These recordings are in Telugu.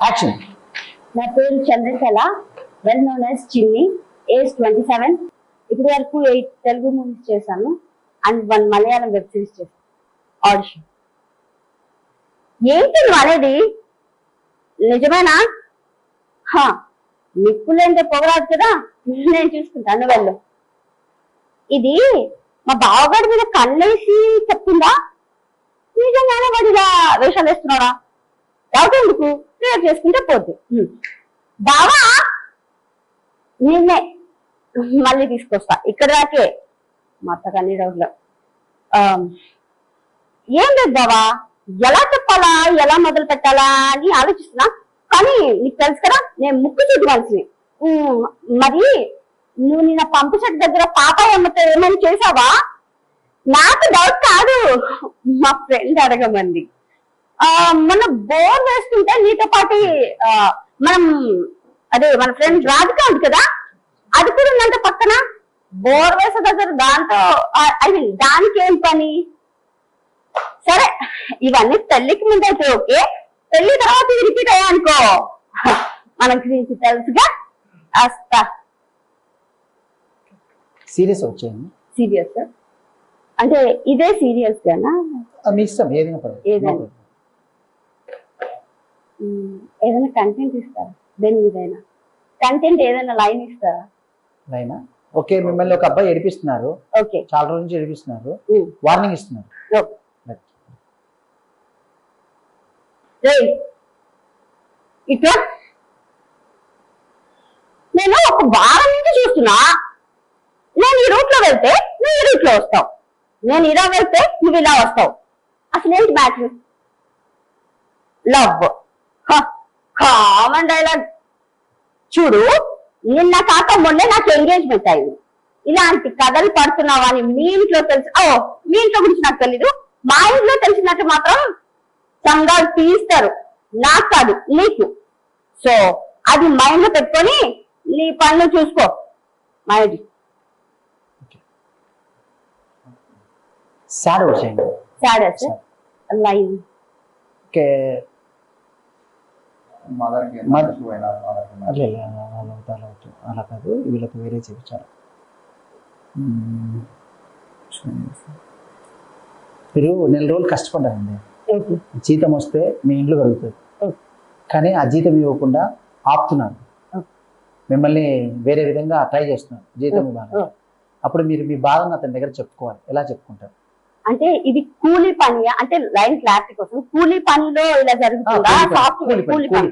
యాక్షన్ నా పేరు Chandrakala well known as Chinni age twenty seven ఇప్పటి వరకు ఎయిట్ తెలుగు మూవీస్ చేశాను and one Malayalam web series చేశాను. ఆడిషన్ ఏంటి నువ్వు అనేది? నిజమేనా? హా నిప్పులేంటే పొగరాదు కదా? నేను చూసుకుంటాను వెళ్ళు. ఇది మా బావగాడి మీద కళ్ళేసి చెప్తుందా నిజంగానే వాడు ఇలా వేషాలు వేస్తున్నాడా? డౌట్ ఎందుకు క్లియర్ చేసుకుంటే పోద్ది. బావా నిన్నే మళ్ళీ తీసుకొస్తా. ఇక్కడ దాకే. మా అత్త అన్ని డౌట్లో. ఏం లేదు బావా. ఎలా చెప్పాలా ఎలా మొదలు పెట్టాలా అని ఆలోచిస్తున్నా. కానీ నీకు తెలుసు కదా నేను ముక్కు చూడవలసింది మరి నువ్వు నిన్న పంపు చెట్టు దగ్గర పాప ఏమంటే ఏమైనా చేసావా నాకు డౌట్ కాదు. మా ఫ్రెండ్ అడగమంది. మన బోర్ వేస్తుంటే నీతో పాటు మనం అదే మన ఫ్రెండ్ రాధిక ఉంది కదా? అది కూడా ఉందంట పక్కన. బోర్ వేసే దగ్గర దాంతో ఐ మీన్ దానికి ఏం పని? సరే ఇవన్నీ పెళ్ళికి ముందు అయితే ఓకే. పెళ్ళి తర్వాత రిపీట్ అయ్యా అనుకో. మనకి గురించి తెలుసుగా? వస్తా సీరియస్ వచ్చేయండి సీరియస్ అంటే ఇదే సీరియస్ గానా? మీ ఇష్టం ఏదైనా ఏదైనా. ఏదైనా కంటెంట్ ఇస్తారా? దేని మీదైనా? కంటెంట్ ఏదైనా లైన్ ఇస్తారా? లైనా ఓకే మిమ్మల్ని ఒక అబ్బాయి ఏడిపిస్తున్నారు. ఓకే. చాలా రోజుల నుంచి ఏడిపిస్తున్నారు. వార్నింగ్ ఇస్తున్నారు. ఇట్లా? నేను ఒక వారం నుంచి చూస్తున్నా. నేను ఈ రూట్లో వెళ్తే నువ్వు ఈ రూట్లో వస్తావు. నేను ఇలా వెళ్తే నువ్వు ఇలా వస్తావు. అసలు ఏంటి మ్యాటర్ లవ్ కామన్ డైలాగ్ చూడు నిన్న కాక మొన్నే నాకు ఎంగేజ్మెంట్ అయింది. ఇలాంటి కథలు పడుతున్నావని మీ ఇంట్లో తెలుసు. ఓ మీ ఇంట్లో గురించి నాకు తెలీదు. మా ఇంట్లో తెలిసినట్టు మాత్రం సంఘాలు తీస్తారు నాకు కాదు నీకు. సో అది మైండ్లో పెట్టుకొని నీ పనులు చూసుకో. మైండ్ సాడ్ సాడస్ లైన్ ఓకే అలా అలా అవుతా అలా అవుతూ అలా కాదు వీళ్ళతో వేరే చేయించారు మీరు నెల రోజులు కష్టపడ్డారండి. జీతం వస్తే మీ ఇంట్లో కలుగుతుంది కానీ ఆ జీతం ఇవ్వకుండా ఆపుతున్నారు. మిమ్మల్ని వేరే విధంగా ట్రై చేస్తున్నారు జీతం. ఇవ్వాలి అప్పుడు మీరు మీ బాధను అతని దగ్గర చెప్పుకోవాలి. ఎలా చెప్పుకుంటారు? అంటే ఇది కూలీ పని అంటే లైన్ క్లారిటీ కోసం కూలీ పనిలో ఇలా జరుగుతుందా? సాఫ్ట్వేర్ కూలి పని.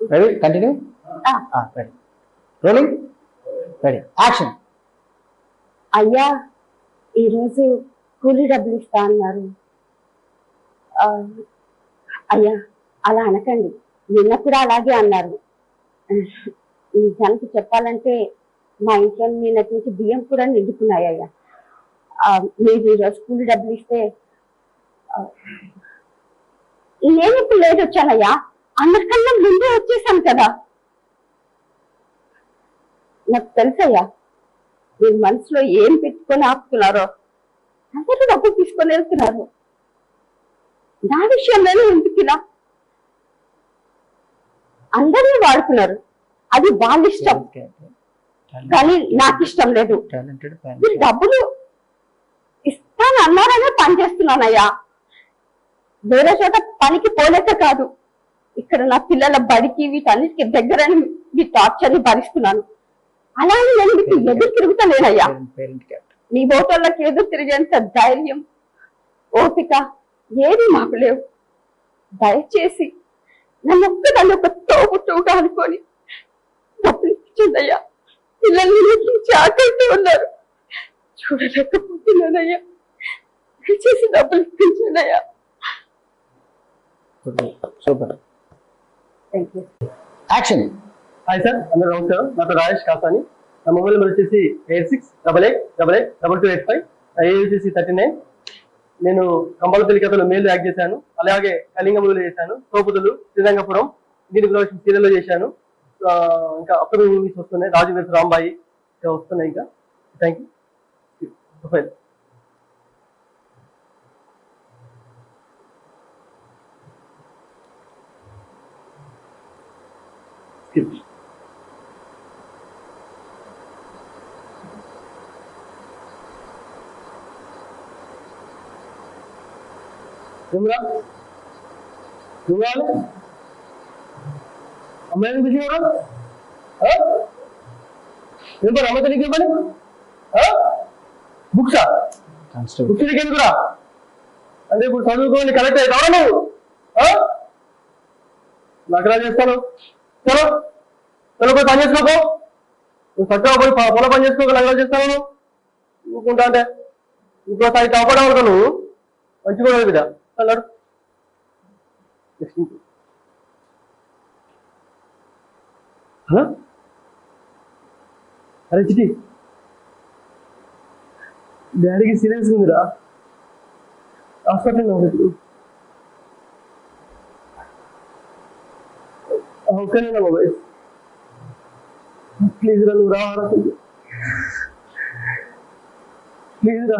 Ready continue. Ready rolling ready action అయ్యా ఈరోజు కూలీ డబ్బులు ఇస్తా అన్నారు. అయ్యా అలా అనకండి. నిన్న కూడా అలాగే అన్నారు. నిజానికి చెప్పాలంటే మా ఇంట్లో నేను నుంచి బియ్యం కూడా నిండుకున్నాయి అయ్యా మీరు ఈరోజు స్కూల్ డబ్బులు ఇస్తే నేను ఇప్పుడు లేట్ వచ్చానయ్యా. అందరికన్నా ముందే వచ్చేసాను కదా. నాకు తెలుసయ్యా మీరు మనసులో ఏం పెట్టుకొని ఆపుతున్నారో అందరూ డబ్బులు తీసుకొని వెళ్తున్నారు. నా విషయంలోనే ఎందుకు ఇలా? అందరినీ వాడుతున్నారు. అది వాళ్ళ ఇష్టం. కానీ నాకు ఇష్టం లేదు. మీరు డబ్బులు ఇస్తాను అన్నారనే పని చేస్తున్నానయ్యా. వేరే చోట పనికి పోలేక కాదు. ఇక్కడ నా పిల్లల బడికి వీటన్నిటికి దగ్గరని మీ టార్చర్ని భరిస్తున్నాను. అలాగే నేను మీకు ఎదురు తిరుగుతలేనయ్యా. మీ ఓటర్లకు ఎదురు తిరిగేంత ధైర్యం ఓపిక ఏది మాకు లేవు. దయచేసి నన్ను ఒక్కదాన్ని ఒక తోబుట్టుగా అనుకొని డబ్బులు ఇచ్చిందయ్యా పిల్లల్ని ఆకలితో ఉన్నారు. చూడలేకపోతున్నానయ్యా. దయచేసి డబ్బులు సూపర్. యాక్షన్. హాయ్ సార్ అందరూ నమస్కారం. నా పేరు రాజేష్ కాసాని. నా మొబైల్ నెంబర్ వచ్చేసి eight six double eight double eight double two eight five. ఏ వచ్చేసి థర్టీ నైన్. నేను కంపలపల్లి కథలో మేలు యాక్ట్ చేశాను. అలాగే కళింగములు చేశాను. తోపుదులు శ్రీరంగపురం దీని గురించి సీరియల్లో చేశాను. ఇంకా అప్కమింగ్ మూవీస్ వస్తున్నాయి రాజు వెస్ రాంబాయి ఇంకా వస్తున్నాయి ఇంకా thank you profile skips Kumral? Kumral? అమ్మాయిని పిలిచినారా ఏం పని అమ్మాయితో నీకేం పని బుక్సా బుక్స్ ఎందుకురా? అంటే ఇప్పుడు చదువుకోని కరెక్ట్ అవుతావా నువ్వు? ఆ? నగరా చేస్తాను? చలో. చలో పోయి పని చేసుకోకో నువ్వు చక్కగా పోయి పొలం పని చేసుకోక నగరా చేస్తాను నువ్వు? ఊరుకుంటా అంటే. ఇంకో సారి కాపాడా ఉంటా నువ్వు మంచి కూడా బిడ్డ అన్నాడు అరే చిటి డాడీకి సీరియస్ ఉందిరా హాస్పిటల్ ఒకటి ఓకేనా బాబాయ్ ప్లీజ్ రా నువ్వు రా ప్లీజ్ రా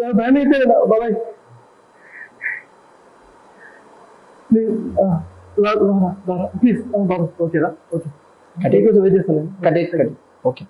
నా భయం అయిపోయిందా బాబాయ్ ప్లీజ్ రా రా రా ప్లీజ్ బాబా ఓకేరా? ఓకే. Cut cut okay